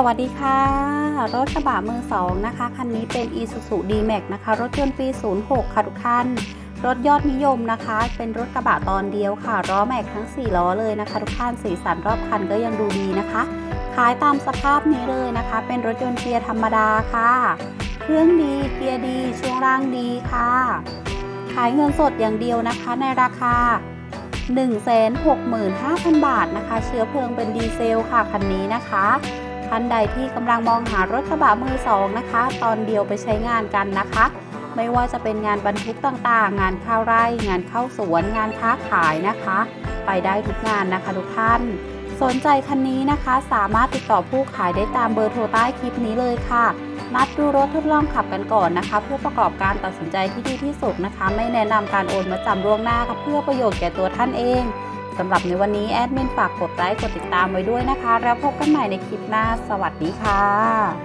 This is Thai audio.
สวัสดีค่ะ รถกระบะมือสองนะคะ คันนี้เป็น Isuzu D-Max นะคะ รถยนต์ปี 06 ค่ะทุกท่าน รถยอดนิยมนะคะ เป็นรถกระบะตอนเดียวค่ะล้อแม็กทั้ง 4 ล้อเลยนะคะ ทุกท่านสีสันรอบคันก็ยังดูดีนะคะ ขายตามสภาพนี้เลยนะคะ เป็นรถยนต์เกียร์ธรรมดาค่ะ เครื่องดีเกียร์ดีช่วงล่างดีค่ะ ขายเงินสดอย่างเดียวนะคะ ในราคา 165,000 บาทนะคะ เชื้อเพลิงเป็นดีเซลค่ะคันนี้นะคะ ท่านใดที่กำลังมองหารถกระบะมือสองนะคะ ตอนเดียวไปใช้งานกันนะคะ ไม่ว่าจะเป็นงานบรรทุกต่างๆ งานข้าวไร่ งานเข้าสวน งานค้าขายนะคะ ไปได้ทุกงานนะคะทุกท่าน สนใจคันนี้นะคะ สามารถติดต่อผู้ขายได้ตามเบอร์โทรใต้คลิปนี้เลยค่ะนัดดูรถทดลองขับกันก่อนนะคะ เพื่อประกอบการตัดสินใจที่ดีที่สุดนะคะ ไม่แนะนำการโอนมาจำล่วงหน้าค่ะเพื่อประโยชน์แก่ตัวท่านเอง สำหรับในวันนี้แอดมินฝากกดไลค์กดติดตามไว้ด้วยนะคะ แล้วพบกันใหม่ในคลิปหน้า สวัสดีค่ะ